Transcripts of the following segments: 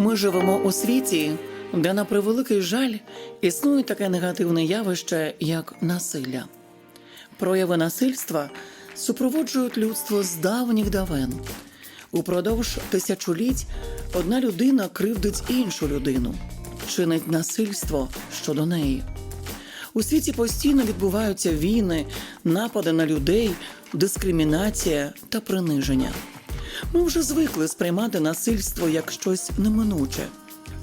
Ми живемо у світі, де на превеликий жаль існує таке негативне явище, як насилля. Прояви насильства супроводжують людство з давніх давен. Упродовж тисячоліть одна людина кривдить іншу людину, чинить насильство щодо неї. У світі постійно відбуваються війни, напади на людей, дискримінація та приниження. Ми вже звикли сприймати насильство як щось неминуче,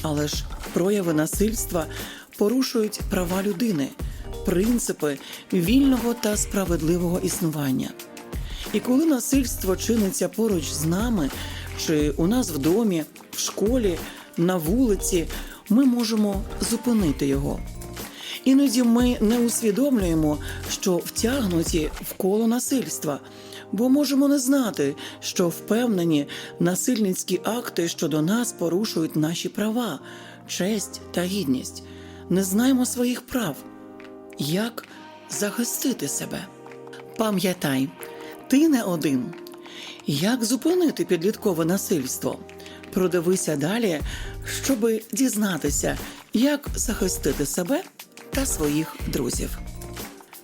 але ж прояви насильства порушують права людини, принципи вільного та справедливого існування. І коли насильство чиниться поруч з нами, чи у нас в домі, в школі, на вулиці, ми можемо зупинити його. Іноді ми не усвідомлюємо, що втягнуті в коло насильства, бо можемо не знати, що впевнені насильницькі акти щодо нас порушують наші права, честь та гідність. Не знаємо своїх прав. Як захистити себе? Пам'ятай, ти не один. Як зупинити підліткове насильство? Продивися далі, щоби дізнатися, як захистити себе та своїх друзів.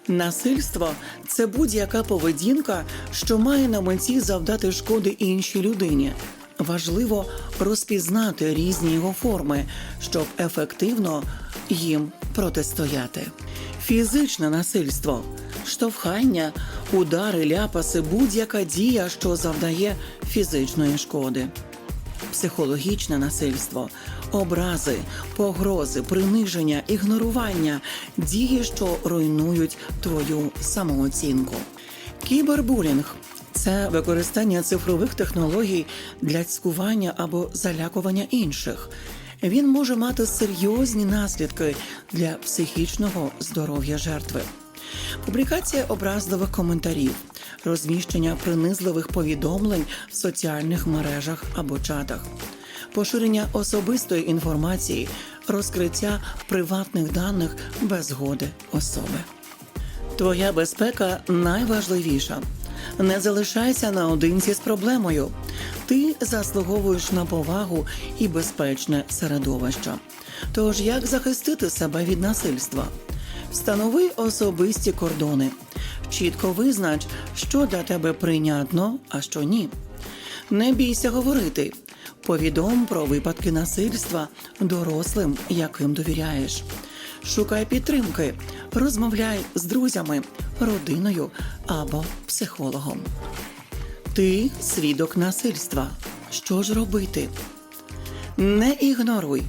Насильство це будь-яка поведінка, що має на меті завдати шкоди іншій людині. Важливо розпізнати різні його форми, щоб ефективно їм протистояти. Фізичне насильство, штовхання, удари, ляпаси, будь-яка дія, що завдає фізичної шкоди психологічне насильство, образи, погрози, приниження, ігнорування, дії, що руйнують твою самооцінку. Кібербулінг це використання цифрових технологій для цькування або залякування інших. Він може мати серйозні наслідки для психічного здоров'я жертви. Публікація образливих коментарів, розміщення принизливих повідомлень в соціальних мережах або чатах, поширення особистої інформації, розкриття приватних даних без згоди особи. Твоя безпека найважливіша. Не залишайся наодинці з проблемою. Ти заслуговуєш на повагу і безпечне середовище. Тож як захистити себе від насильства? Встанови особисті кордони. Чітко визнач, що для тебе прийнятно, а що ні. Не бійся говорити. Повідом про випадки насильства дорослим, яким довіряєш. Шукай підтримки, розмовляй з друзями, родиною або психологом. Ти свідок насильства. Що ж робити? Не ігноруй,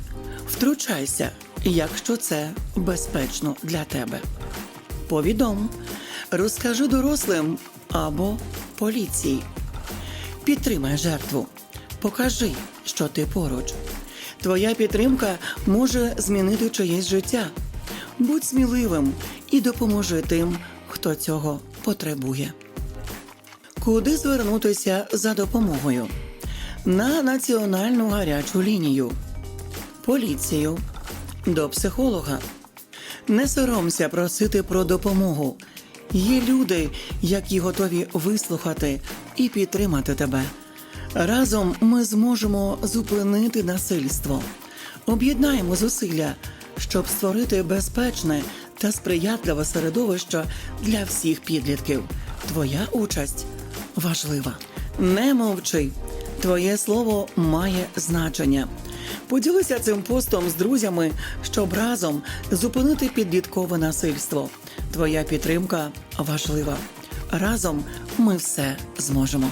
втручайся, якщо це безпечно для тебе. Повідом, розкажи дорослим або поліції. Підтримай жертву, покажи, що ти поруч. Твоя підтримка може змінити чиєсь життя. Будь сміливим і допоможи тим, хто цього потребує. Куди звернутися за допомогою? На національну гарячу лінію, поліцію, до психолога. Не соромся просити про допомогу. Є люди, які готові вислухати і підтримати тебе. Разом ми зможемо зупинити насильство. Об'єднаємо зусилля, щоб створити безпечне та сприятливе середовище для всіх підлітків. Твоя участь важлива. Не мовчи. Твоє слово має значення. Поділися цим постом з друзями, щоб разом зупинити підліткове насильство. Твоя підтримка важлива. Разом ми все зможемо.